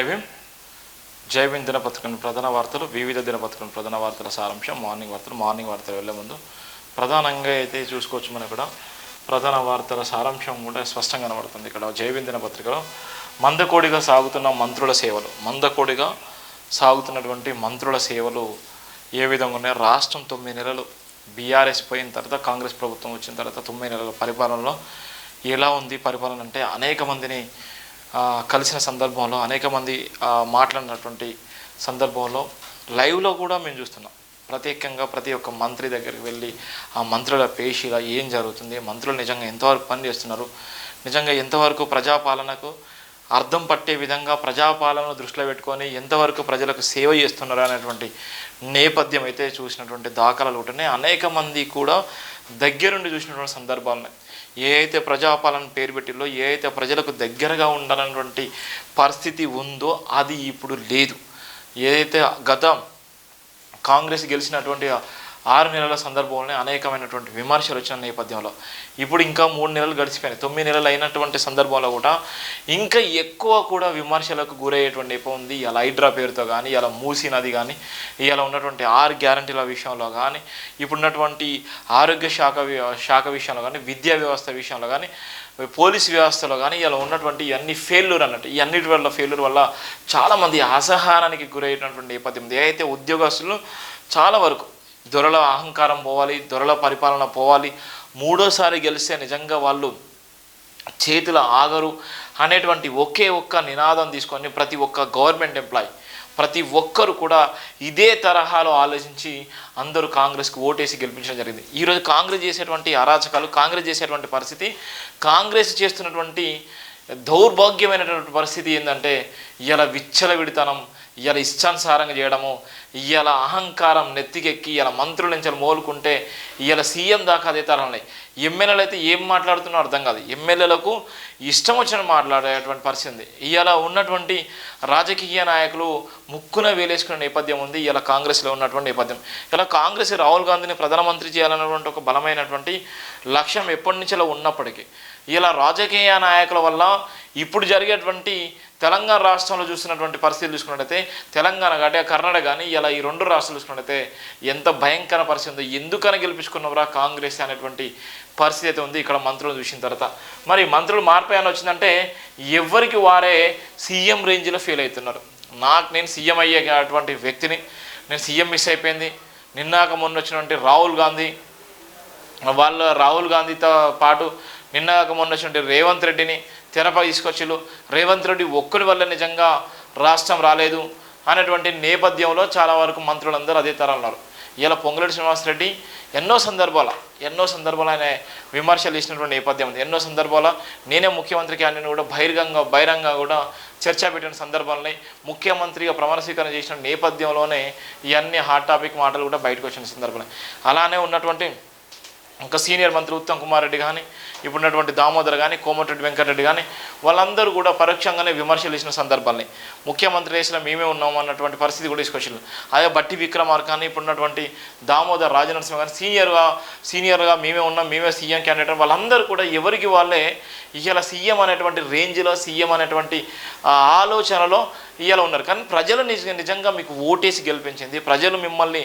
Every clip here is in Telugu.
జై భీమ్ జై భీమ్ దినపత్రికను ప్రధాన వార్తలు వివిధ దినపత్రికను ప్రధాన వార్తల సారాంశం మార్నింగ్ వార్తలు మార్నింగ్ వార్తలు వెళ్ళే ముందు ప్రధానంగా అయితే చూసుకోవచ్చు మనం ఇక్కడ ప్రధాన వార్తల సారాంశం కూడా స్పష్టంగా కనబడుతుంది. ఇక్కడ జై భీమ్ దినపత్రికలో మందకోడిగా సాగుతున్న మంత్రుల సేవలు మందకోడిగా సాగుతున్నటువంటి మంత్రుల సేవలు ఏ విధంగా ఉన్నాయి? రాష్ట్రం తొమ్మిది నెలలు బీఆర్ఎస్ పోయిన తర్వాత కాంగ్రెస్ ప్రభుత్వం వచ్చిన తర్వాత తొమ్మిది నెలల పరిపాలనలో ఎలా ఉంది? పరిపాలన అంటే అనేక మందిని కలిసిన సందర్భంలో అనేక మంది మాట్లాడినటువంటి సందర్భంలో లైవ్లో కూడా మేము చూస్తున్నాం. ప్రత్యేకంగా ప్రతి ఒక్క మంత్రి దగ్గరికి వెళ్ళి ఆ మంత్రుల పేషీగా ఏం జరుగుతుంది మంత్రులు నిజంగా ఎంతవరకు పని చేస్తున్నారు నిజంగా ఎంతవరకు ప్రజాపాలనకు అర్థం పట్టే విధంగా ప్రజాపాలనను దృష్టిలో పెట్టుకొని ఎంతవరకు ప్రజలకు సేవ చేస్తున్నారు అనేటువంటి నేపథ్యం అయితే చూసినటువంటి దాఖలాలు ఉంటున్నాయి. అనేక మంది కూడా దగ్గరుండి చూసినటువంటి సందర్భాలు ఉన్నాయి. ఏ అయితే ప్రజాపాలన పేరు పెట్టిలో ఏ అయితే ప్రజలకు దగ్గరగా ఉండాలన్నటువంటి పరిస్థితి ఉందో అది ఇప్పుడు లేదు. ఏదైతే గత కాంగ్రెస్ గెలిచినటువంటి ఆరు నెలల సందర్భంలోనే అనేకమైనటువంటి విమర్శలు వచ్చిన నేపథ్యంలో. ఇప్పుడు ఇంకా మూడు నెలలు గడిచిపోయినాయి. తొమ్మిది నెలలు అయినటువంటి సందర్భంలో కూడా ఇంకా ఎక్కువ కూడా విమర్శలకు గురయ్యేటువంటి నేపథ్యం ఉంది. ఇలా హైడ్రా పేరుతో కానీ ఇలా మూసీ నది కానీ ఇలా ఉన్నటువంటి ఆరు గ్యారంటీల విషయంలో కానీ ఇప్పుడున్నటువంటి ఆరోగ్య శాఖ శాఖ విషయంలో కానీ విద్యా వ్యవస్థ విషయంలో కానీ పోలీస్ వ్యవస్థలో కానీ ఇలా ఉన్నటువంటి ఇవన్నీ ఫెయిల్యూర్ అన్నట్టు ఇవన్నిటి వల్ల ఫెయిల్యూర్ వల్ల చాలామంది అసహనానికి గురయ్యేటటువంటి నేపథ్యం ఉంది. ఏదైతే ఉద్యోగస్తులు చాలా వరకు దొరల అహంకారం పోవాలి దొరల పరిపాలన పోవాలి. మూడోసారి గెలిస్తే నిజంగా వాళ్ళు చేతుల ఆగరు అనేటువంటి ఒకే ఒక్క నినాదం తీసుకొని ప్రతి ఒక్క గవర్నమెంట్ ఎంప్లాయీ ప్రతి ఒక్కరు కూడా ఇదే తరహాలో ఆలోచించి అందరూ కాంగ్రెస్కి ఓటేసి గెలిపించడం జరిగింది. ఈరోజు కాంగ్రెస్ చేసేటువంటి అరాచకాలు కాంగ్రెస్ చేసేటువంటి పరిస్థితి కాంగ్రెస్ చేస్తున్నటువంటి దౌర్భాగ్యమైనటువంటి పరిస్థితి ఏంటంటే ఇవాళ విచ్చలవిడితనం ఇవాళ ఇష్టానుసారంగా చేయడము ఇవాళ అహంకారం నెత్తికెక్కి ఇవాళ మంత్రుల నుంచి మోలుకుంటే ఇవాళ సీఎం దాకా అదే తరంలో ఎమ్మెల్యేలు అయితే ఏం మాట్లాడుతున్నారో అర్థం కాదు. ఎమ్మెల్యేలకు ఇష్టం వచ్చిన మాట్లాడేటువంటి పరిస్థితి ఇవాళ ఉన్నటువంటి రాజకీయ నాయకులు ముక్కున వేలేసుకునే నేపథ్యం ఉంది. ఇలా కాంగ్రెస్లో ఉన్నటువంటి నేపథ్యం. ఇలా కాంగ్రెస్ రాహుల్ గాంధీని ప్రధానమంత్రి చేయాలన్నటువంటి ఒక బలమైనటువంటి లక్ష్యం ఎప్పటి నుంచో ఉన్నప్పటికీ ఇలా రాజకీయ నాయకుల వల్ల ఇప్పుడు జరిగేటువంటి తెలంగాణ రాష్ట్రంలో చూసినటువంటి పరిస్థితులు చూసుకున్నట్టయితే తెలంగాణ కానీ కర్ణాటక కానీ ఇలా ఈ రెండు రాష్ట్రాలు చూసుకున్నట్టయితే ఎంత భయంకర పరిస్థితి ఉందో. ఎందుకని గెలిపించుకున్నవరా కాంగ్రెస్ అనేటువంటి పరిస్థితి అయితే ఉంది ఇక్కడ మంత్రులు చూసిన తర్వాత. మరి మంత్రులు మార్పు ఏమైనా వచ్చిందంటే ఎవరికి వారే సీఎం రేంజ్లో ఫీల్ అవుతున్నారు. నాకు నేను సీఎం అయ్యేటువంటి వ్యక్తిని నేను సీఎం మిస్ అయిపోయింది. నిన్నాక మొన్న వచ్చినటువంటి రాహుల్ గాంధీ వాళ్ళ రాహుల్ గాంధీతో పాటు నిన్నాక మొన్న వచ్చినటువంటి రేవంత్ రెడ్డిని తెరపై తీసుకొచ్చిళ్ళు. రేవంత్ రెడ్డి ఒక్కరి వల్ల నిజంగా రాష్ట్రం రాలేదు అనేటువంటి నేపథ్యంలో చాలా వరకు మంత్రులందరూ అదే తరాలు ఇలా పొంగులేటి శ్రీనివాసరెడ్డి ఎన్నో సందర్భాల ఎన్నో సందర్భాలు ఆయన విమర్శలు చేసినటువంటి నేపథ్యం ఉంది. ఎన్నో సందర్భాల నేనే ముఖ్యమంత్రి క్యాండిడేట్ కూడా బహిరంగంగా బహిరంగంగా కూడా చర్చ పెట్టిన సందర్భాలని ముఖ్యమంత్రిగా ప్రమాణ స్వీకారం చేసిన నేపథ్యంలోనే ఇవన్నీ హాట్ టాపిక్ మాటలు కూడా బయటకు వచ్చిన సందర్భాలు. అలానే ఉన్నటువంటి ఇంకా సీనియర్ మంత్రి ఉత్తమ్ కుమార్ రెడ్డి కానీ ఇప్పుడున్నటువంటి దామోదర్ కానీ కోమటిరెడ్డి వెంకటరెడ్డి కానీ వాళ్ళందరూ కూడా పరోక్షంగానే విమర్శలు ఇచ్చిన సందర్భాల్ని ముఖ్యమంత్రి చేసిన మేమే ఉన్నాం అన్నటువంటి పరిస్థితి కూడా తీసుకొచ్చింది. అదే బట్టి విక్రమార్ కానీ ఇప్పుడున్నటువంటి దామోదర్ రాజనరసింహ కానీ సీనియర్గా సీనియర్గా మేమే ఉన్నాం మేమే సీఎం క్యాండిడేట్ వాళ్ళందరూ కూడా ఎవరికి వాళ్ళే ఇవాళ సీఎం అనేటువంటి రేంజ్లో సీఎం అనేటువంటి ఆలోచనలో ఇవాళ ఉన్నారు. కానీ ప్రజలు నిజ నిజంగా మీకు ఓటేసి గెలిపించింది. ప్రజలు మిమ్మల్ని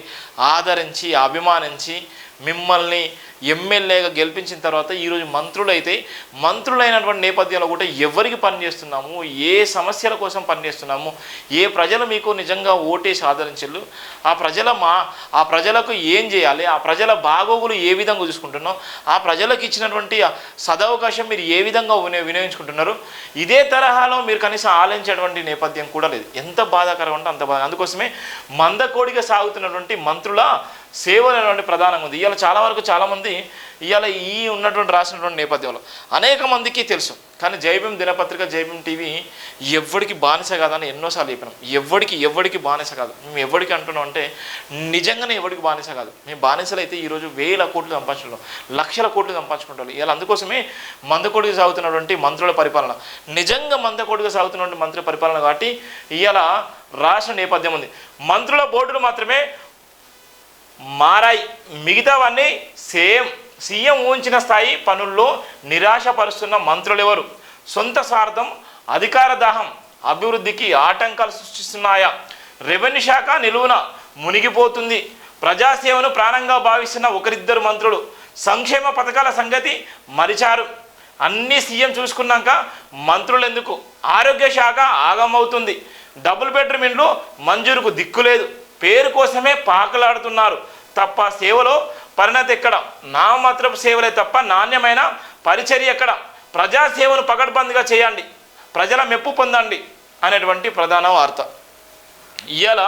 ఆదరించి అభిమానించి మిమ్మల్ని ఎమ్మెల్యేగా గెలిపించిన తర్వాత ఈరోజు మంత్రులైతే మంత్రులైనటువంటి నేపథ్యంలో కూడా ఎవరికి పనిచేస్తున్నాము ఏ సమస్యల కోసం పనిచేస్తున్నాము ఏ ప్రజలు మీకు నిజంగా ఓటేసి ఆదరించు ఆ ప్రజల మా ఆ ప్రజలకు ఏం చేయాలి? ఆ ప్రజల బాగోగులు ఏ విధంగా చూసుకుంటున్నాం? ఆ ప్రజలకు ఇచ్చినటువంటి సదవకాశం మీరు ఏ విధంగా వినియో వినియోగించుకుంటున్నారు? ఇదే తరహాలో మీరు కనీసం ఆలోచించేటువంటి నేపథ్యం కూడా లేదు. ఎంత బాధాకరం అంటే అంత బాధ. అందుకోసమే మందకోడిగా సాగుతున్నటువంటి మంత్రుల సేవలు అనేటువంటి ప్రధానంగా ఉంది. ఇవాళ చాలా వరకు చాలామంది ఇవాళ ఈ ఉన్నటువంటి రాసినటువంటి నేపథ్యంలో అనేక మందికి తెలుసు. కానీ జైభీం దినపత్రిక జైభీం టీవీ ఎవ్వడికి బానిస కాదని ఎన్నోసార్లు చెప్పినాం. ఎవ్వడికి ఎవ్వడికి బానిస కాదు. మేము ఎవరికి అంటున్నాం అంటే నిజంగానే ఎవరికి బానిస కాదు. మేము బానిసలు అయితే ఈరోజు వేల కోట్లు సంపాదించడం లక్షల కోట్లు సంపాదించుకుంటాం. ఇవాళ అందుకోసమే మందకోడిగా సాగుతున్నటువంటి మంత్రుల పరిపాలన. నిజంగా మందకోడిగా సాగుతున్నటువంటి మంత్రుల పరిపాలన కాబట్టి ఇవాళ రాసిన నేపథ్యం ఉంది. మంత్రుల బోర్డులు మాత్రమే మారాయి. మిగతావన్నీ సేమ్ సీఎం ఊహించిన స్థాయి పనుల్లో నిరాశపరుస్తున్న మంత్రులు ఎవరు సొంత స్వార్థం అధికార దాహం అభివృద్ధికి ఆటంకాలు సృష్టిస్తున్నాయా? రెవెన్యూ శాఖ నిలువున మునిగిపోతుంది. ప్రజాసేవను ప్రాణంగా భావిస్తున్న ఒకరిద్దరు మంత్రులు సంక్షేమ పథకాల సంగతి మరిచారు. అన్ని సీఎం చూసుకున్నాక మంత్రులు ఎందుకు ఆరోగ్య శాఖ ఆగమవుతుంది. డబుల్ బెడ్రూమ్ ఇండ్లు మంజూరుకు దిక్కులేదు పేరు కోసమే పాకలాడుతున్నారు. తప్ప సేవలో పరిణతి ఎక్కడ? నామమాత్రపు సేవలే తప్ప నాణ్యమైన పరిచర్య ఎక్కడ? ప్రజాసేవను పగడ్బందిగా చేయండి. ప్రజల మెప్పు పొందండి అనేటువంటి ప్రధాన వార్త. ఇవాళ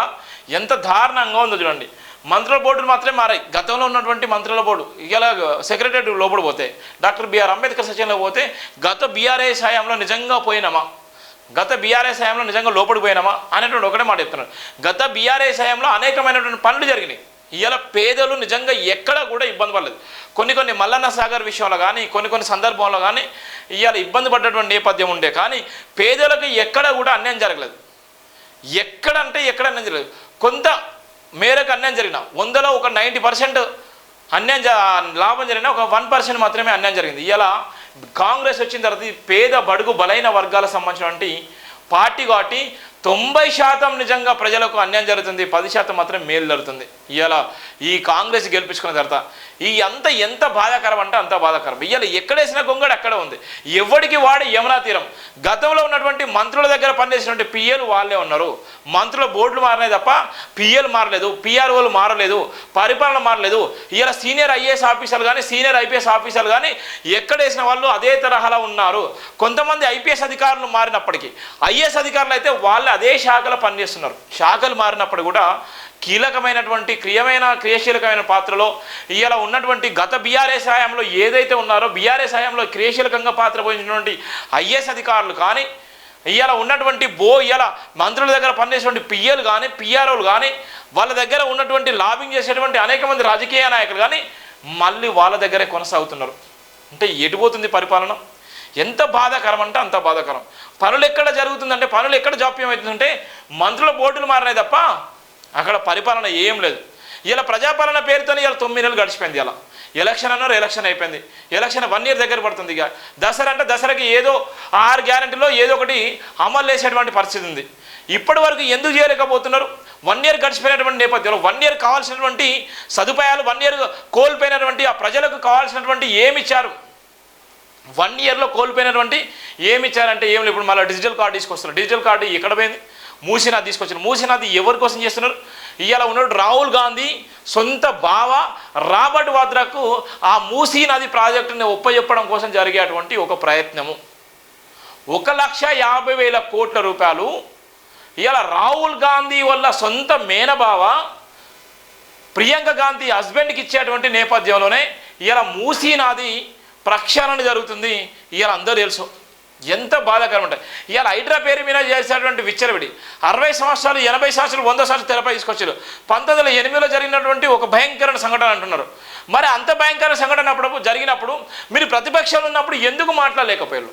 ఎంత దారుణంగా ఉందో చూడండి. మంత్రుల బోర్డులు మాత్రమే మారాయి. గతంలో ఉన్నటువంటి మంత్రుల బోర్డు. ఇలా సెక్రటరీ లోపల పోతే డాక్టర్ బిఆర్ అంబేద్కర్ సచివంలో పోతే గత బీఆర్ఏ సాయంలో నిజంగా పోయినామా? గత బీఆర్ఎస్ హయాంలో నిజంగా లోపలికి పోయినామా అనేటువంటి ఒకటే మాట చెప్తున్నాను గత బీఆర్ఎస్ హయాంలో అనేకమైనటువంటి పనులు జరిగినాయి. ఇలా పేదలు నిజంగా ఎక్కడ కూడా ఇబ్బంది పడలేదు. కొన్ని కొన్ని మల్లన్న సాగర్ విషయంలో కానీ కొన్ని కొన్ని సందర్భంలో కానీ ఇవాళ ఇబ్బంది పడ్డటువంటి నేపథ్యం ఉండే కానీ పేదలకు ఎక్కడ కూడా అన్యాయం జరగలేదు. ఎక్కడంటే ఎక్కడ అన్యాయం జరగలేదు. కొంత మేరకు అన్యాయం జరిగిన వందలో ఒక నైంటీ పర్సెంట్ అన్యాయం లాభం జరిగిన ఒక వన్ పర్సెంట్ మాత్రమే అన్యాయం జరిగింది. ఇలా కాంగ్రెస్ వచ్చిన తర్వాత పేద బడుగు బలైన వర్గాలకు సంబంధించినటువంటి పార్టీ కాబట్టి తొంభై శాతం నిజంగా ప్రజలకు అన్యాయం జరుగుతుంది. పది శాతం మాత్రం మేలు జరుగుతుంది. ఇవాళ ఈ కాంగ్రెస్ గెలిపించుకున్న తర్వాత ఈ అంత ఎంత బాధాకరం అంటే అంత బాధాకరం. ఇవాళ ఎక్కడేసిన గొంగడు అక్కడ ఉంది. ఎవడికి వాడు యమునా తీరం? గతంలో ఉన్నటువంటి మంత్రుల దగ్గర పనిచేసినటువంటి పిఎలు వాళ్ళే ఉన్నారు. మంత్రుల బోర్డులు మారినాయి తప్ప పిఎల్ మారలేదు పిఆర్ఓలు మారలేదు పరిపాలన మారలేదు. ఇవాళ సీనియర్ ఐఏఎస్ ఆఫీసర్లు కానీ సీనియర్ ఐపీఎస్ ఆఫీసర్లు కానీ ఎక్కడేసిన వాళ్ళు అదే తరహాలో ఉన్నారు. కొంతమంది ఐపీఎస్ అధికారులు మారినప్పటికీ ఐఏఎస్ అధికారులు అయితే వాళ్ళు అదే శాఖలో పనిచేస్తున్నారు. శాఖలు మారినప్పుడు కూడా కీలకమైనటువంటి క్రియమైన క్రియాశీలకమైన పాత్రలో ఇవాళ ఉన్నటువంటి గత బీఆర్ఎస్ హయాంలో ఏదైతే ఉన్నారో బీఆర్ఎస్ హయాంలో క్రియాశీలకంగా పాత్ర పోయినటువంటి ఐఏఎస్ అధికారులు కానీ ఇవాళ ఉన్నటువంటి బో ఇవాళ మంత్రుల దగ్గర పనిచేసేటువంటి పిఎలు కానీ పిఆర్ఓలు కానీ వాళ్ళ దగ్గర ఉన్నటువంటి లాబింగ్ చేసేటువంటి అనేక మంది రాజకీయ నాయకులు కానీ మళ్ళీ వాళ్ళ దగ్గరే కొనసాగుతున్నారు. అంటే ఎటుపోతుంది పరిపాలన? ఎంత బాధాకరం అంటే అంత బాధాకరం. పనులు ఎక్కడ జరుగుతుందంటే పనులు ఎక్కడ జాప్యం అవుతుందంటే మంత్రుల బోర్డులు మారినాయి తప్ప అక్కడ పరిపాలన ఏం లేదు. ఇలా ప్రజాపాలన పేరుతోనే ఇలా తొమ్మిది నెలలు గడిచిపోయింది ఇలా. ఎలక్షన్ అన్నారు ఎలక్షన్ అయిపోయింది. ఎలక్షన్ వన్ ఇయర్ దగ్గర పడుతుంది ఇక. దసరా అంటే దసరాకి ఏదో ఆరు గ్యారంటీలో ఏదో ఒకటి అమలు చేసేటువంటి పరిస్థితి ఉంది. ఇప్పటి వరకు ఎందుకు చేయలేకపోతున్నారు? వన్ ఇయర్ గడిచిపోయినటువంటి నేపథ్యంలో వన్ ఇయర్ కావాల్సినటువంటి సదుపాయాలు వన్ ఇయర్ కోల్పోయినటువంటి ఆ ప్రజలకు కావాల్సినటువంటి ఏమి ఇచ్చారు? వన్ ఇయర్లో కోల్పోయినటువంటి ఏమి ఇచ్చారంటే ఏం లేదు. ఇప్పుడు మళ్ళీ డిజిటల్ కార్డు తీసుకొస్తున్నారు. డిజిటల్ కార్డు ఎక్కడ పోయింది. మూసీనాథ్ తీసుకొచ్చారు. మూసీనాథ్ ఎవరి కోసం చేస్తున్నారు? ఇవాళ ఉన్నాడు రాహుల్ గాంధీ సొంత బావ రాబర్ట్ వాద్రాకు ఆ మూసీ నది ప్రాజెక్టుని ఒప్పజెప్పడం కోసం జరిగేటువంటి ఒక ప్రయత్నము. ఒక లక్ష యాభై వేల కోట్ల రూపాయలు ఇవాళ రాహుల్ గాంధీ వల్ల సొంత మేనబావ ప్రియాంక గాంధీ హస్బెండ్కి ఇచ్చేటువంటి నేపథ్యంలోనే ఇవాళ మూసీ నది ప్రక్షాళన జరుగుతుంది. ఇవాళ అందరూ తెలుసు. ఎంత బాధాకరం ఉంటాయి ఇవాళ హైడ్రా పేరు మీద చేసినటువంటి విచ్చలవిడి అరవై సంవత్సరాలు ఎనభై సంవత్సరాలు వంద సంవత్సరాలు తెరపై తీసుకొచ్చారు. పంతొమ్మిది వందల ఎనిమిదిలో జరిగినటువంటి ఒక భయంకరమైన సంఘటన అంటున్నారు. మరి అంత భయంకర సంఘటన అప్పుడు జరిగినప్పుడు మీరు ప్రతిపక్షంలో ఉన్నప్పుడు ఎందుకు మాట్లాడలేకపోయారు?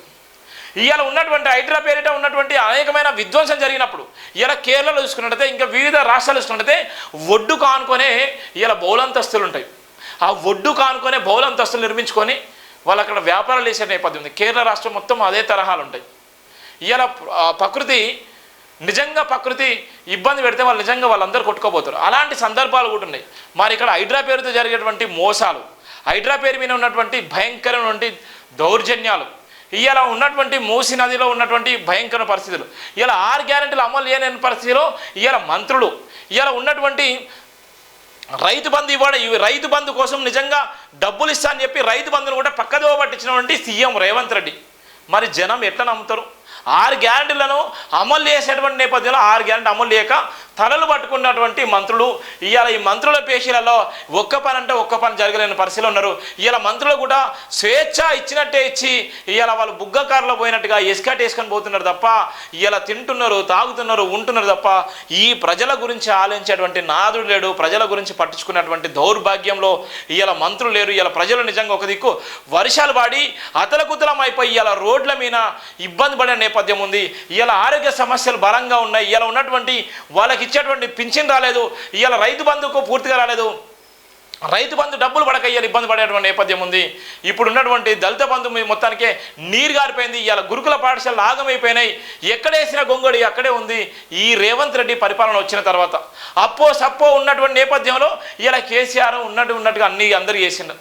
ఇవాళ ఉన్నటువంటి హైడ్రా పేరిట ఉన్నటువంటి అనేకమైన విధ్వంసం జరిగినప్పుడు ఇలా కేరళలో చూసుకున్నట్టయితే ఇంకా వివిధ రాష్ట్రాలు చూసుకున్నట్టయితే ఒడ్డు కానుకొనే ఇలా బౌలంతస్తులు ఉంటాయి. ఆ ఒడ్డు కానుకొనే బౌలంతస్తులు నిర్మించుకొని వాళ్ళు అక్కడ వ్యాపారాలు చేసే నేపథ్యం ఉంది. కేరళ రాష్ట్రం మొత్తం అదే తరహాలు ఉంటాయి ఇలా ప్రకృతి నిజంగా ప్రకృతి ఇబ్బంది పెడితే వాళ్ళు నిజంగా వాళ్ళందరూ కొట్టుకోబోతారు అలాంటి సందర్భాలు కూడా ఉన్నాయి. మరి ఇక్కడ హైడ్రా పేరుతో జరిగేటువంటి మోసాలు హైడ్రా పేరు మీద ఉన్నటువంటి భయంకరమైనటువంటి దౌర్జన్యాలు ఇలా ఉన్నటువంటి మూసి నదిలో ఉన్నటువంటి భయంకర పరిస్థితులు ఇలా ఆరు గ్యారెంటీలు అమలు చేయలేని పరిస్థితిలో ఇవాళ మంత్రులు ఇవాళ ఉన్నటువంటి రైతు బంధు ఇవ్వడం ఇవి రైతు బంధు కోసం నిజంగా డబ్బులు ఇస్తా అని చెప్పి రైతు బంధును కూడా పక్కదోవ పట్టించినటువంటి సీఎం రేవంత్ రెడ్డి. మరి జనం ఎట్లా నమ్ముతారు? ఆరు గ్యారంటీలను అమలు చేసేటువంటి నేపథ్యంలో ఆరు గ్యారంటీ అమలు చేయక తలలు పట్టుకున్నటువంటి మంత్రులు ఇవాళ ఈ మంత్రుల పేషీలలో ఒక్క పని అంటే ఒక్క పని జరగలేని పరిస్థితిలో ఉన్నారు. ఇవాళ మంత్రులు కూడా స్వేచ్ఛ ఇచ్చినట్టే ఇచ్చి ఇవాళ వాళ్ళు బుగ్గ కారులో పోయినట్టుగా ఎస్కాట్ వేసుకొని పోతున్నారు తప్ప ఇవాళ తింటున్నారు తాగుతున్నారు ఉంటున్నారు తప్ప ఈ ప్రజల గురించి ఆలోచించేటువంటి నాదుడు లేడు ప్రజల గురించి పట్టించుకున్నటువంటి దౌర్భాగ్యంలో ఇవాళ మంత్రులు లేరు. ఇవాళ ప్రజలు నిజంగా ఒక దిక్కు. వర్షాలు పడి అతలకుతలం అయిపోయి ఇవాళ రోడ్ల మీద ఇబ్బంది పడే నేపథ్యం ఉంది. ఇవాళ ఆరోగ్య సమస్యలు బలంగా ఉన్నాయి. ఇవాళ ఉన్నటువంటి వాళ్ళకి ఇచ్చేటువంటి పింఛన్ రాలేదు. ఇవాళ రైతు బంధుకు పూర్తిగా రాలేదు. రైతు బంధు డబ్బులు పడక ఇవాళ ఇబ్బంది పడేటువంటి నేపథ్యం ఉంది. ఇప్పుడు ఉన్నటువంటి దళిత బంధు మొత్తానికే నీరు గారిపోయింది. ఇవాళ గురుకుల పాఠశాలలు ఆగమైపోయినాయి. ఎక్కడేసిన గొంగడి అక్కడే ఉంది. ఈ రేవంత్ రెడ్డి పరిపాలన వచ్చిన తర్వాత అప్పో సప్పో ఉన్నటువంటి నేపథ్యంలో ఇవాళ కేసీఆర్ ఉన్నట్టు ఉన్నట్టుగా అన్ని అందరు చేసిండు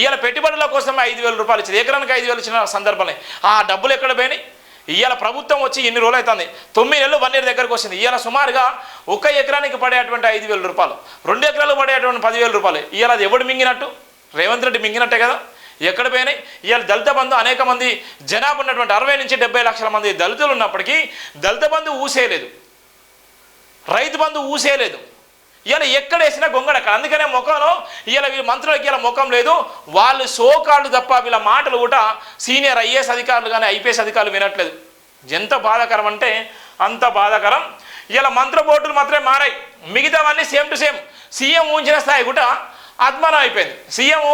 ఇవాళ పెట్టుబడుల కోసం ఐదు వేల రూపాయలు ఇచ్చింది. ఎకరానికి ఐదు వేలు ఇచ్చిన సందర్భంలో. ఆ డబ్బులు ఎక్కడ పోయినాయి? ఇవాళ ప్రభుత్వం వచ్చి ఎన్ని రోజులు అవుతుంది తొమ్మిది నెలలు వన్ ఇయర్ దగ్గరకు వచ్చింది. ఇవాళ సుమారుగా ఒక ఎకరానికి పడేటువంటి ఐదు వేల రూపాయలు. రెండు ఎకరాలు పడేటువంటి పదివేల రూపాయలు. ఇవాళ అది ఎవడు మింగినట్టు? రేవంత్ రెడ్డి మింగినట్టే కదా? ఎక్కడ పోయినాయి? ఇవాళ దళిత బంధు అనేక మంది జనాభా ఉన్నటువంటి అరవై నుంచి డెబ్బై లక్షల మంది దళితులు ఉన్నప్పటికీ దళిత బంధు ఊసేయలేదు రైతు బంధు ఊసేయలేదు ఇలా ఎక్కడ వేసినా గొంగడ అందుకనే ముఖంలో ఇలా వీళ్ళ మంత్రులకి ఇలా ముఖం లేదు. వాళ్ళు సోకాళ్ళు తప్ప వీళ్ళ మాటలు కూడా సీనియర్ ఐఏఎస్ అధికారులు కానీ ఐపీఎస్ అధికారులు వినట్లేదు. ఎంత బాధాకరం అంటే అంత బాధాకరం. ఇలా మంత్ర బోర్డులు మాత్రమే మారాయి. మిగతావన్నీ సేమ్ టు సేమ్. సీఎం ఊంచిన స్థాయి కూడా అద్మానం అయిపోయింది. సీఎం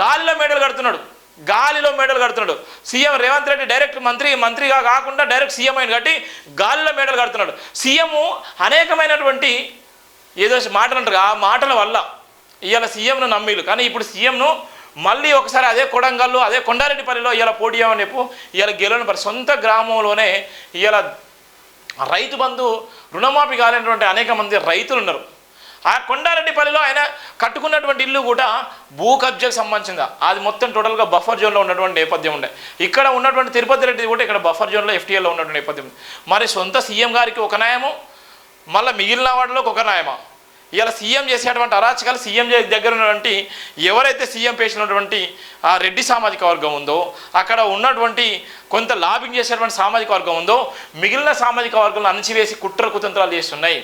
గాలిలో మేడలు కడుతున్నాడు. గాలిలో మేడలు కడుతున్నాడు. సీఎం రేవంత్ రెడ్డి డైరెక్ట్ మంత్రి మంత్రిగా కాకుండా డైరెక్ట్ సీఎం అయిన కాబట్టి గాలిలో మేడలు కడుతున్నాడు. సీఎం అనేకమైనటువంటి ఏదో మాటలు అంటారు ఆ మాటల వల్ల ఇవాళ సీఎంను నమ్మిలు కానీ ఇప్పుడు సీఎంను మళ్ళీ ఒకసారి అదే కొడంగల్లు అదే కొండారెడ్డిపల్లిలో ఇవాళ పోటీ అని చెప్పు ఇవాళ గెలవని పరి సొంత గ్రామంలోనే ఇవాళ రైతు బంధు రుణమాఫీ కాలేటువంటి అనేక మంది రైతులు ఉన్నారు. ఆ కొండారెడ్డిపల్లిలో ఆయన కట్టుకున్నటువంటి ఇల్లు కూడా భూ కబ్జాకు సంబంధించింది? అది మొత్తం టోటల్గా బఫర్ జోన్లో ఉన్నటువంటి నేపథ్యం ఉండే. ఇక్కడ ఉన్నటువంటి తిరుపతి రెడ్డి కూడా ఇక్కడ బఫర్ జోన్లో ఎఫ్టీఎల్లో ఉన్నటువంటి నేపథ్యం మరి సొంత సీఎం గారికి ఒక న్యాయము మళ్ళీ మిగిలిన వాడిలో ఒక నాయమ? ఇలా సీఎం చేసేటువంటి అరాచకాలు సీఎం దగ్గర ఉన్నటువంటి ఎవరైతే సీఎం పేసినటువంటి ఆ రెడ్డి సామాజిక వర్గం ఉందో అక్కడ ఉన్నటువంటి కొంత లాబింగ్ చేసేటువంటి సామాజిక వర్గం ఉందో మిగిలిన సామాజిక వర్గంలో అణచివేసి కుట్ర కుతంత్రాలు చేస్తున్నాయి.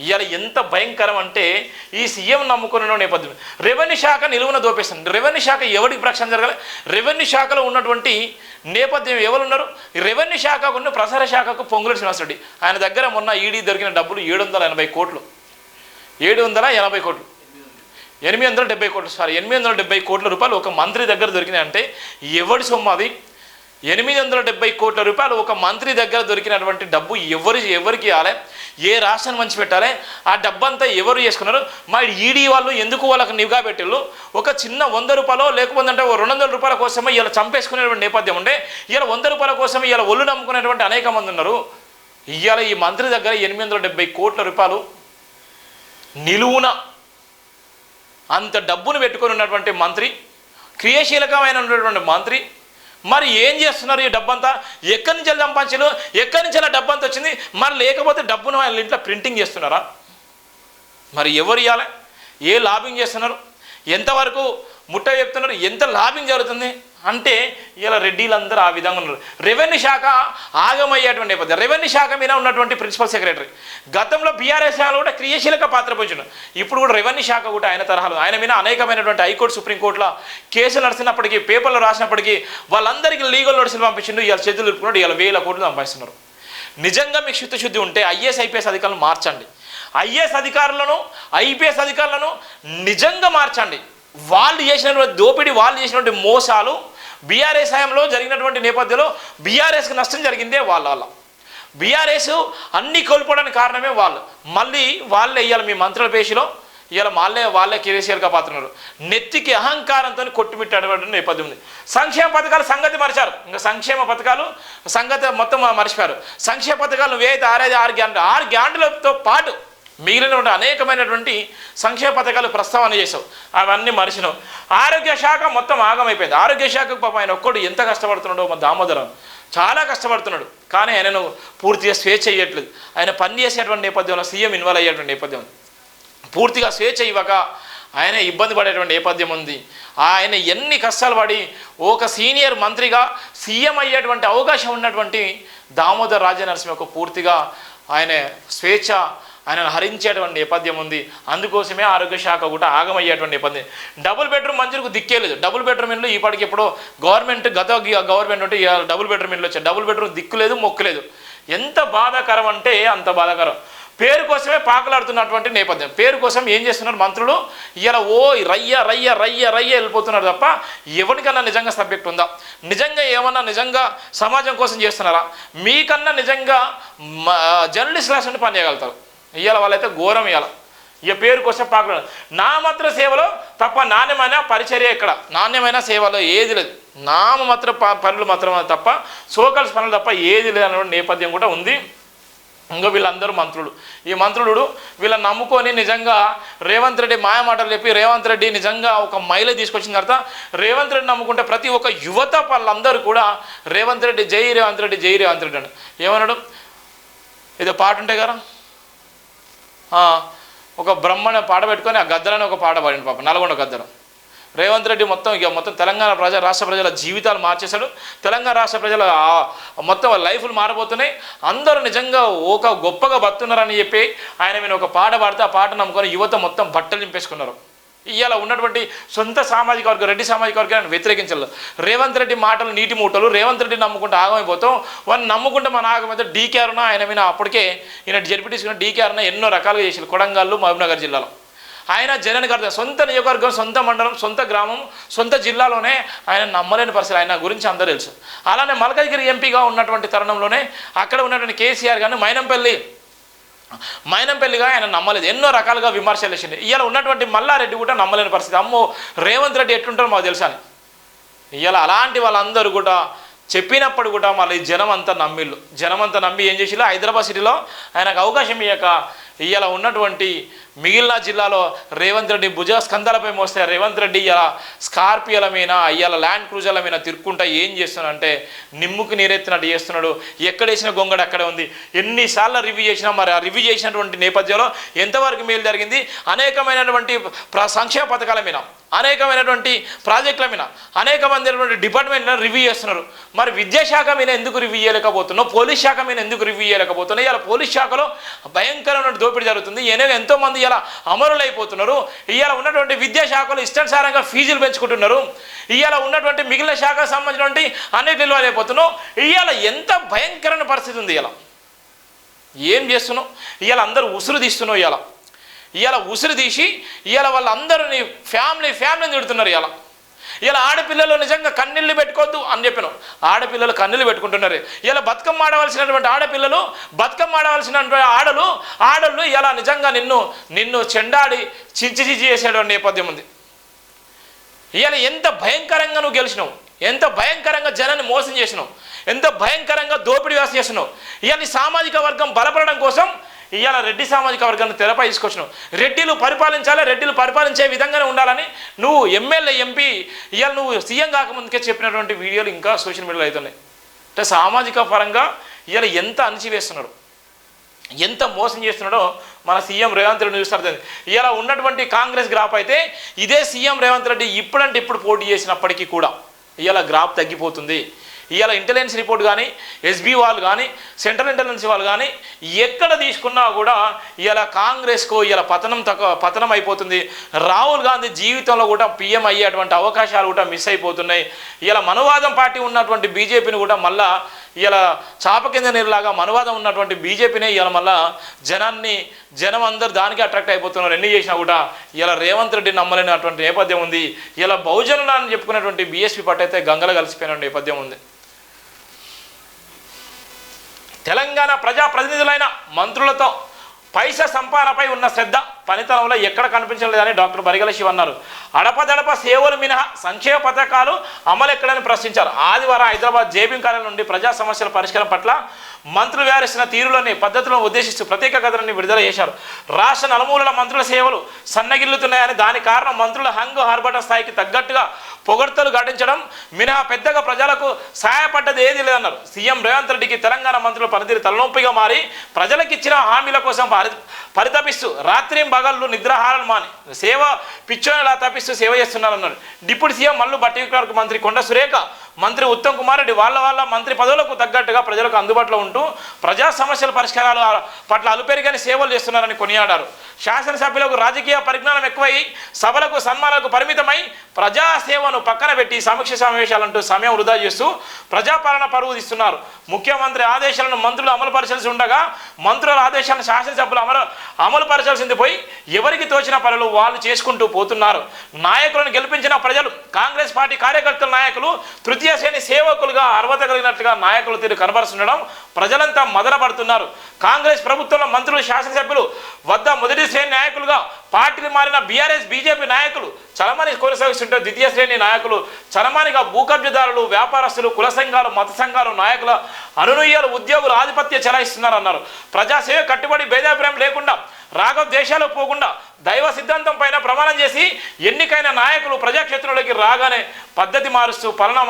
ఇవాళ ఎంత భయంకరం అంటే ఈ సీఎం నమ్ముకున్న నేపథ్యం. రెవెన్యూ శాఖ నిలువున దోపేస్తుంది రెవెన్యూ శాఖ ఎవరికి ప్రక్షణ జరగాలి? రెవెన్యూ శాఖలో ఉన్నటువంటి నేపథ్యం ఎవరు ఉన్నారు రెవెన్యూ శాఖకు ఉన్న ప్రసార శాఖకు పొంగులేటి శ్రీనివాసరెడ్డి. ఆయన దగ్గర మొన్న ఈడీ దొరికిన డబ్బులు ఏడు వందల ఎనభై కోట్లు. ఏడు వందల ఎనభై కోట్లు. ఎనిమిది వందల డెబ్బై కోట్లు. సారీ ఎనిమిది వందల డెబ్బై కోట్ల రూపాయలు ఒక మంత్రి దగ్గర దొరికినాయి అంటే ఎవడి సొమ్ము అది? ఎనిమిది వందల డెబ్బై కోట్ల రూపాయలు ఒక మంత్రి దగ్గర దొరికినటువంటి డబ్బు ఎవరు ఎవరికి ఇవ్వాలి? ఏ రాష్ట్రాన్ని మంచి పెట్టాలి? ఆ డబ్బంతా ఎవరు చేసుకున్నారు? మా ఈడీ వాళ్ళు ఎందుకు వాళ్ళకి నిఘా పెట్టిళ్ళు? ఒక చిన్న వంద రూపాయలు లేకపోతే అంటే ఓ రెండు వందల రూపాయల కోసమే ఇలా చంపేసుకునేటువంటి నేపథ్యం ఉండే. ఇలా వంద రూపాయల కోసమే ఇలా ఒళ్ళు నమ్ముకునేటువంటి అనేక మంది ఉన్నారు. ఇవాళ ఈ మంత్రి దగ్గర ఎనిమిది వందల డెబ్బై కోట్ల రూపాయలు నిలువున అంత డబ్బును పెట్టుకొని ఉన్నటువంటి మంత్రి క్రియాశీలకమైన ఉన్నటువంటి మంత్రి మరి ఏం చేస్తున్నారు ఈ డబ్బంతా? ఎక్కడి నుంచి సంపాదించారు ఎక్కడి నుంచి డబ్బంతా వచ్చింది? మరి లేకపోతే డబ్బును వాళ్ళ ఇంట్లో ప్రింటింగ్ చేస్తున్నారా? మరి ఎవరు ఇవ్వాలి ఏ లాబింగ్ చేస్తున్నారు? ఎంతవరకు ముట్ట చెప్తున్నారు ఎంత లాబింగ్ జరుగుతుంది? అంటే ఇలా రెడ్డిలందరూ ఆ విధంగా ఉన్నారు. రెవెన్యూ శాఖ ఆగమయ్యేటువంటి నేపథ్యం రెవెన్యూ శాఖ మీద ఉన్నటువంటి ప్రిన్సిపల్ సెక్రటరీ. గతంలో బీఆర్ఎస్ శాఖలో కూడా క్రియాశీలక పాత్ర పోయించాడు ఇప్పుడు కూడా రెవెన్యూ శాఖ కూడా ఆయన తరహాలో. ఆయన మీద అనేకమైనటువంటి హైకోర్టు సుప్రీంకోర్టులో కేసులు నడిచినప్పటికీ పేపర్లు రాసినప్పటికీ వాళ్ళందరికీ లీగల్ నోటీసులు పంపించిండు. ఇలా చేతులు ఇరుపుకున్నాడు ఇలా వేల కోట్లు సంపాదిస్తున్నారు. నిజంగా మీకు శుద్ధశుద్ధి ఉంటే ఐఏఎస్ ఐపీఎస్ అధికారులను మార్చండి. ఐఏఎస్ అధికారులను ఐపీఎస్ అధికారులను నిజంగా మార్చండి. వాళ్ళు చేసినటువంటి దోపిడీ వాళ్ళు చేసినటువంటి మోసాలు బీఆర్ఎస్ హయాంలో జరిగినటువంటి నేపథ్యంలో బీఆర్ఎస్కి నష్టం జరిగిందే వాళ్ళ వల్ల. బీఆర్ఎస్ అన్ని కోల్పోవడానికి కారణమే వాళ్ళు. మళ్ళీ వాళ్ళే ఇవాళ మీ మంత్రుల పేషిలో ఇవాళ వాళ్ళే వాళ్ళే కేసీఆర్గా పాత్రున్నారు. నెత్తికి అహంకారంతో కొట్టుమిట్టాడటువంటి నేపథ్యం ఉంది. సంక్షేమ పథకాలు సంగతి మరిచారు. ఇంకా సంక్షేమ పథకాలు సంగతి మొత్తం మర్చిపోయారు. సంక్షేమ పథకాలు నువ్వేదైతే ఆరేది ఆరు గ్యాంట్లు ఆరు గ్యాండ్లతో పాటు మిగిలినటువంటి అనేకమైనటువంటి సంక్షేమ పథకాలు ప్రస్తావన చేసావు అవన్నీ మరిచినావు. ఆరోగ్య శాఖ మొత్తం ఆగమైపోయింది. ఆరోగ్య శాఖకు పాప ఆయన ఒక్కడు ఎంత కష్టపడుతున్నాడో మా దామోదరం చాలా కష్టపడుతున్నాడు. కానీ ఆయనను పూర్తిగా స్వేచ్ఛ ఇవ్వట్లేదు ఆయన పని చేసేటువంటి నేపథ్యంలో సీఎం ఇన్వాల్వ్ అయ్యేటువంటి నేపథ్యం. పూర్తిగా స్వేచ్ఛ ఇవ్వక ఆయన ఇబ్బంది పడేటువంటి నేపథ్యం ఉంది. ఆయన ఎన్ని కష్టాలు పడి ఒక సీనియర్ మంత్రిగా సీఎం అయ్యేటువంటి అవకాశం ఉన్నటువంటి దామోదర్ రాజనరసింహకు పూర్తిగా ఆయన స్వేచ్ఛ ఆయనను హరించేటువంటి నేపథ్యం ఉంది. అందుకోసమే ఆరోగ్య శాఖ కూడా ఆగమయ్యేటువంటి నేపథ్యం. డబుల్ బెడ్రూమ్ మంజూరుకు దిక్కేలేదు డబుల్ బెడ్రూమ్ ఇల్లు ఇప్పటికి ఎప్పుడో గవర్నమెంట్ గత గవర్నమెంట్ ఉంటే డబుల్ బెడ్రూమ్ ఇల్లు వచ్చాయి. డబుల్ బెడ్రూమ్ దిక్కులేదు మొక్కులేదు ఎంత బాధాకరం అంటే అంత బాధాకరం. పేరు కోసమే పాకలాడుతున్నటువంటి నేపథ్యం. పేరు కోసం ఏం చేస్తున్నారు మంత్రులు? ఇలా ఓ రయ్య రయ్య రయ్య రయ్య వెళ్ళిపోతున్నారు తప్ప ఎవరికన్నా నిజంగా సబ్జెక్ట్ ఉందా? నిజంగా ఏమన్నా నిజంగా సమాజం కోసం చేస్తున్నారా? మీకన్నా నిజంగా జర్నలిస్ట్ రాసిన పని చేయగలుగుతారు. ఇవాళ వాళ్ళైతే ఘోరం ఇవాళ ఇక పేరు పేరుకొస్తే పాకులు నామమాత్ర సేవలో తప్ప నాణ్యమైన పరిచర్య ఇక్కడ నాణ్యమైన సేవలో ఏది లేదు. నామమాత్ర ప- పనులు మాత్రమే తప్ప సోకల్స్ పనులు తప్ప ఏది లేదన్న నేపథ్యం కూడా ఉంది. ఇంకా వీళ్ళందరూ మంత్రులు. ఈ మంత్రుడు వీళ్ళని నమ్ముకొని నిజంగా రేవంత్ రెడ్డి మాయమాటలు చెప్పి రేవంత్ రెడ్డి నిజంగా ఒక మైల తీసుకొచ్చిన తర్వాత రేవంత్ రెడ్డి నమ్ముకుంటే ప్రతి ఒక్క యువత వాళ్ళందరూ కూడా రేవంత్ రెడ్డి జై రేవంత్ రెడ్డి జై రేవంత్ రెడ్డి అంట. ఏమన్నాడు? ఏదో పాట ఉంటాయి కదా? ఒక బ్రహ్మణ పాట పెట్టుకొని ఆ గద్దరని ఒక పాట పాడింది పాప నల్గొండ గద్దరం రేవంత్ రెడ్డి మొత్తం ఇక మొత్తం తెలంగాణ ప్రజ రాష్ట్ర ప్రజల జీవితాలు మార్చేశాడు. తెలంగాణ రాష్ట్ర ప్రజల ఆ- మొత్తం లైఫ్లు మారిపోతున్నాయి. అందరూ నిజంగా ఒక గొప్పగా బతున్నారని చెప్పి ఆయన మీద ఒక పాట పాడితే ఆ పాట నమ్ముకొని యువత మొత్తం బట్టలు నింపేసుకున్నారు. ఇవాళ ఉన్నటువంటి సొంత సామాజిక వర్గం రెడ్డి సామాజిక వర్గాన్ని వ్యతిరేకించలేదు. రేవంత్ రెడ్డి మాటలు నీటి మూటలు రేవంత్ రెడ్డి నమ్ముకుంటే ఆగమైపోతాం. వాడిని నమ్ముకుంటే మన ఆగమైతే డీకే అరుణ ఆయన మీద అప్పటికే ఈయన జడ్పీ డీకే అరుణ ఎన్నో రకాలుగా చేసి కొడంగల్లు మహబూబ్నగర్ జిల్లాలో. ఆయన జనని గారి సొంత నియోజకవర్గం సొంత మండలం సొంత గ్రామం సొంత జిల్లాలోనే ఆయన నమ్మలేని పరిస్థితి ఆయన గురించి అందరూ తెలుసు. అలానే మలకగిరి ఎంపీగా ఉన్నటువంటి తరుణంలోనే అక్కడ ఉన్నటువంటి కేసీఆర్ కానీ మైనంపల్లి మైనంపల్లిగా ఆయన నమ్మలేదు. ఎన్నో రకాలుగా విమర్శలు వేసింది ఇవాళ ఉన్నటువంటి మల్లారెడ్డి కూడా నమ్మలేని పరిస్థితి. అమ్మో రేవంత్ రెడ్డి ఎట్లుంటారో మాకు తెలుసా ఇవాళ అలాంటి వాళ్ళందరూ కూడా చెప్పినప్పుడు కూడా మళ్ళీ జనం అంతా నమ్మిళ్ళు. జనం అంతా నమ్మి ఏం చేసిలో హైదరాబాద్ సిటీలో ఆయనకు అవకాశం ఇయ్యక ఇవాళ ఉన్నటువంటి మిగిలిన జిల్లాలో రేవంత్ రెడ్డి భుజ స్కందాలపై మోస్తే రేవంత్ రెడ్డి ఇలా స్కార్పియోల మీద ఇవాళ ల్యాండ్ క్రూజర్ల మీద తిరుక్కుంటా ఏం చేస్తున్నాడంటే నిమ్ముకు నీరెత్తినట్టు చేస్తున్నాడు. ఎక్కడ వేసిన గొంగడు అక్కడే ఉంది. ఎన్నిసార్లు రివ్యూ చేసినా మరి ఆ రివ్యూ చేసినటువంటి నేపథ్యంలో ఎంతవరకు మేలు జరిగింది? అనేకమైనటువంటి ప్ర సంక్షేమ పథకాల మీద అనేకమైనటువంటి ప్రాజెక్టుల మీద అనేకమైనటువంటి డిపార్ట్మెంట్లను రివ్యూ చేస్తున్నారు. మరి విద్యాశాఖ మీద ఎందుకు రివ్యూ చేయలేకపోతున్నావు? పోలీస్ శాఖ మీద ఎందుకు రివ్యూ చేయలేకపోతున్నావు? ఇలా పోలీస్ శాఖలో భయంకరమైన దోపిడీ జరుగుతుంది. ఎనో ఎంతోమంది ఇలా అమరులైపోతున్నారు. ఇవాళ ఉన్నటువంటి విద్యాశాఖలు ఇష్టానుసారంగా ఫీజులు పెంచుకుంటున్నారు. ఇవాళ ఉన్నటువంటి మిగిలిన శాఖకు సంబంధించినటువంటి అన్నిటిలో అయిపోతున్నావు ఇవాళ ఎంత భయంకరమైన పరిస్థితి ఉంది ఇలా ఏం చేస్తున్నావు ఇవాళ అందరూ ఉసురు తీస్తున్నావు ఇవాళ ఇవాళ ఉసురు తీసి ఇవాళ వాళ్ళందరూ నీ ఫ్యామిలీ ఫ్యామిలీని తిడుతున్నారు ఇవాళ ఇలా ఆడపిల్లలు నిజంగా కన్నీళ్ళు పెట్టుకోవద్దు అని చెప్పాను. ఆడపిల్లలు కన్నీళ్ళు పెట్టుకుంటున్నారు. ఇలా బతుకమ్మ ఆడవలసినటువంటి ఆడపిల్లలు బతుకమ్మ ఆడవలసినటువంటి ఆడలు ఆడళ్ళు ఇలా నిజంగా నిన్ను నిన్ను చెండాడి చించి చించి చేసేటువంటి నేపథ్యం ఉంది. ఇలా ఎంత భయంకరంగా నువ్వు గెలిచినావు. ఎంత భయంకరంగా జనాన్ని మోసం చేసినావు. ఎంత భయంకరంగా దోపిడీ వ్యవస్థ చేసినావు. ఇవన్నీ సామాజిక వర్గం బలపడడం కోసం ఇవాళ రెడ్డి సామాజిక వర్గాన్ని తెరపై తీసుకొచ్చినావు. రెడ్డిలు పరిపాలించాలి రెడ్డిలు పరిపాలించే విధంగానే ఉండాలని నువ్వు ఎమ్మెల్యే ఎంపీ ఇవాళ నువ్వు సీఎం కాకముందుకే చెప్పినటువంటి వీడియోలు ఇంకా సోషల్ మీడియాలో అవుతున్నాయి అంటే సామాజిక పరంగా ఇవాళ ఎంత అణిచివేస్తున్నారు ఎంత మోసం చేస్తున్నాడో మన సీఎం రేవంత్ రెడ్డి చూస్తారు ఇలా ఉన్నటువంటి కాంగ్రెస్ గ్రాఫ్ అయితే ఇదే సీఎం రేవంత్ రెడ్డి ఇప్పుడంటే ఇప్పుడు పోటీ చేసినప్పటికీ కూడా ఇలా గ్రాఫ్ తగ్గిపోతుంది. ఇవాళ ఇంటెలిజెన్స్ రిపోర్ట్ కానీ ఎస్బీ వాళ్ళు కానీ సెంట్రల్ ఇంటెలిజెన్స్ వాళ్ళు కానీ ఎక్కడ తీసుకున్నా కూడా ఇవాళ కాంగ్రెస్కు ఇవాళ పతనం తక్కువ పతనం అయిపోతుంది. రాహుల్ గాంధీ జీవితంలో కూడా పీఎం అయ్యేటువంటి అవకాశాలు కూడా మిస్ అయిపోతున్నాయి. ఇలా మనువాదం పార్టీ ఉన్నటువంటి బీజేపీని కూడా మళ్ళా ఇలా చాప కింద నీరులాగా మనువాదం ఉన్నటువంటి బీజేపీనే ఇలా మళ్ళా జనాన్ని జనం అందరు దానికి అట్రాక్ట్ అయిపోతున్నారు. ఎన్ని చేసినా కూడా ఇలా రేవంత్ రెడ్డి నమ్మలేనటువంటి నేపథ్యం ఉంది. ఇలా బహుజనులు అని చెప్పుకునేటువంటి బీఎస్పీ పట్టు అయితే గంగలు కలిసిపోయిన నేపథ్యం ఉంది. తెలంగాణ ప్రజాప్రతినిధులైన మంత్రులతో పైస సంపాదనపై ఉన్న శ్రద్ధ. పనితనంలో ఎక్కడ కనిపించలేదని డాక్టర్ బరిగల శివ అన్నారు. అడపదడప సేవలు మినహా సంక్షేమ పథకాలు అమలు ఎక్కడని ప్రశ్నించారు. ఆదివారం హైదరాబాద్ జేబీ కార్యాలయం నుండి ప్రజా సమస్యల పరిష్కారం పట్ల మంత్రులు వ్యవహరిస్తున్న తీరులోని పద్ధతులను ఉద్దేశిస్తూ ప్రత్యేక కథనాన్ని విడుదల చేశారు. రాష్ట్ర నలుమూలల మంత్రుల సేవలు సన్నగిల్లుతున్నాయని దాని కారణం మంత్రుల హంగు హార్బట స్థాయికి తగ్గట్టుగా పొగడ్తలు ఘటించడం మినహా పెద్దగా ప్రజలకు సహాయపడ్డది ఏది లేదన్నారు. సీఎం రేవంత్ రెడ్డికి తెలంగాణ మంత్రుల పనితీరు తలనొప్పిగా మారి ప్రజలకు ఇచ్చిన హామీల కోసం పరి పరితపిస్తూ రాత్రి పగళ్ళు నిద్రాహారాలు మాని. సేవ పిచ్చోనిలా తప్పిస్తూ సేవ చేస్తున్నారన్నారు డిప్యూటీ సీఎం మల్లు బట్టి విక్రమార్క మంత్రి కొండ సురేఖ మంత్రి ఉత్తమ్ కుమార్ రెడ్డి వాళ్ళ వాళ్ళ మంత్రి పదవులకు తగ్గట్టుగా ప్రజలకు అందుబాటులో ఉంటూ ప్రజా సమస్యల పరిష్కారాల పట్ల అలుపెరిగని సేవలు చేస్తున్నారని కొనియాడారు. శాసనసభ్యులకు రాజకీయ పరిజ్ఞానం ఎక్కువై సభలకు సన్మానాలకు పరిమితమై ప్రజా సేవను పక్కన పెట్టి సమీక్ష సమావేశాలంటూ సమయం వృధా చేస్తూ ప్రజాపాలన పరువు తీస్తున్నారు. ముఖ్యమంత్రి ఆదేశాలను మంత్రులు అమలు పరచాల్సి ఉండగా మంత్రుల ఆదేశాలను శాసనసభ్యులు అమలు అమలు పరచాల్సింది పోయి ఎవరికి తోచిన పనులు వాళ్ళు చేసుకుంటూ పోతున్నారు. నాయకులను గెలిపించిన ప్రజలు కాంగ్రెస్ పార్టీ కార్యకర్తల నాయకులు తృతీయ ద్వితీయ శ్రేణి సేవకులుగా అర్హత కలిగినట్లుగా నాయకులు తీరు కనబరుస్తుండడం ప్రజలంతా మదనపడుతున్నారు. కాంగ్రెస్ ప్రభుత్వంలో మంత్రులు శాసనసభ్యులు వద్ద మొదటి శ్రేణి నాయకులుగా పార్టీలు మారిన బీఆర్ఎస్ బీజేపీ నాయకులు చలమని కొనసాగిస్తుంటే ద్వితీయ శ్రేణి నాయకులు చలమనిగా భూకబ్జదారులు వ్యాపారస్తులు కుల సంఘాలు మత సంఘాలు నాయకుల అనునూయాలు ఉద్యోగులు ఆధిపత్య చెలాయిస్తున్నారన్నారు. ప్రజాసేవ కట్టుబడి భేదాభిప్రాయం లేకుండా రాగవ దేశాలకు పోకుండా దైవ సిద్ధాంతం పైన ప్రమాణం చేసి ఎన్నికైన నాయకులు ప్రజాక్షేత్రంలోకి రాగానే పద్ధతి మారుస్తూ పలన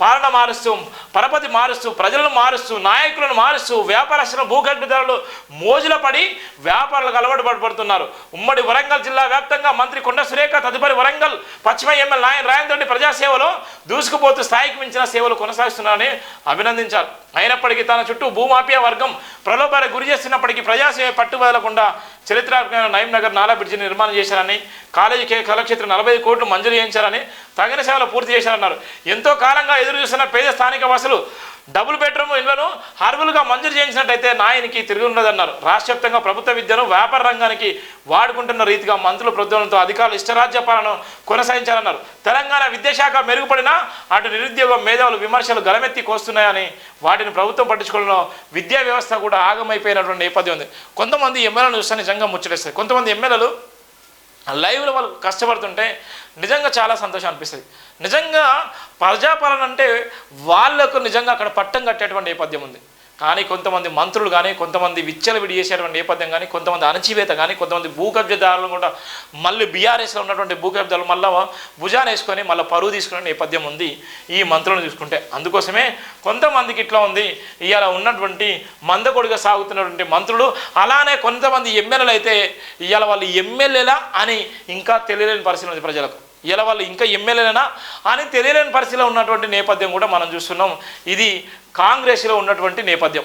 పాలన మారుస్తూ పరపతి మారుస్తూ ప్రజలను మారుస్తూ నాయకులను మారుస్తూ వ్యాపారస్తుల భూగర్భ ధరలు మోజుల పడి వ్యాపారులకు అలవాటు పడిపడుతున్నారు ఉమ్మడి వరంగల్ జిల్లా వ్యాప్తంగా మంత్రి కొండ సురేఖ తదుపరి వరంగల్ పశ్చిమ ఎమ్మెల్యే నాయన్ రాయన్ ప్రజాసేవలో దూసుకుపోతూ స్థాయికి మించిన సేవలు కొనసాగిస్తున్నారని అభినందించారు. అయినప్పటికీ తన చుట్టూ భూమాఫియా వర్గం ప్రలోభాలకు గురి చేస్తున్నప్పటికీ ప్రజాసేవ పట్టుబదలకుండా చరిత్రాత్మకమైన నయం నగర్ నాలా బ్రిడ్జిని నిర్మాణం చేశారని కాలేజీకి కళాక్షేత్రం నలభై కోట్లు మంజూరు చేయించారని తగిన సేవలు పూర్తి చేశారన్నారు. ఎంతో కాలంగా ఎదురు చూస్తున్న పేద స్థానిక వాసులు డబుల్ బెడ్రూమ్ ఇళ్ళను హర్బుల్గా మంజూరు చేయించినట్టయితే నాయనికి తిరిగి ఉండదన్నారు రాష్ట్ర వ్యాప్తంగా ప్రభుత్వ విద్యను వ్యాపార రంగానికి వాడుకుంటున్న రీతిగా మంత్రుల ప్రభుత్వంతో అధికారులు ఇష్టరాజ్య పాలన కొనసాగించాలన్నారు తెలంగాణ విద్యాశాఖ మెరుగుపడినా అటు నిరుద్యోగ మేధావులు విమర్శలు గలమెత్తి కోస్తున్నాయని వాటిని ప్రభుత్వం పట్టించుకోవడంలో విద్యా వ్యవస్థ కూడా ఆగమైపోయినటువంటి నేపథ్యం ఉంది. కొంతమంది ఎమ్మెల్యేలను చూస్తే నిజంగా ముచ్చటేస్తారు కొంతమంది ఎమ్మెల్యేలు లైవ్లో వాళ్ళు కష్టపడుతుంటే నిజంగా చాలా సంతోషం అనిపిస్తుంది. నిజంగా ప్రజాపాలన అంటే వాళ్ళకు నిజంగా అక్కడ పట్టం కట్టేటువంటి నేపథ్యం ఉంది. కానీ కొంతమంది మంత్రులు కానీ కొంతమంది విచ్చలు విడి చేసేటువంటి నేపథ్యం కానీ కొంతమంది అణచివేత కానీ కొంతమంది భూకబ్జదారులు కూడా మళ్ళీ బీఆర్ఎస్లో ఉన్నటువంటి భూ మళ్ళా మళ్ళీ భుజాన్ని వేసుకొని మళ్ళీ పరువు తీసుకునే నేపథ్యం ఉంది ఈ మంత్రులను చూసుకుంటే. అందుకోసమే కొంతమందికి ఇట్లా ఉంది. ఇవాళ ఉన్నటువంటి మందకొడిగా సాగుతున్నటువంటి మంత్రులు అలానే కొంతమంది ఎమ్మెల్యేలు అయితే ఇవాళ వాళ్ళు ఎమ్మెల్యేలా అని ఇంకా తెలియలేని పరిస్థితి ఉంది ప్రజలకు. ఇలా వాళ్ళు ఇంకా ఎమ్మెల్యేనా అని తెలియలేని పరిస్థితిలో ఉన్నటువంటి నేపథ్యం కూడా మనం చూస్తున్నాం. ఇది కాంగ్రెస్లో ఉన్నటువంటి నేపథ్యం.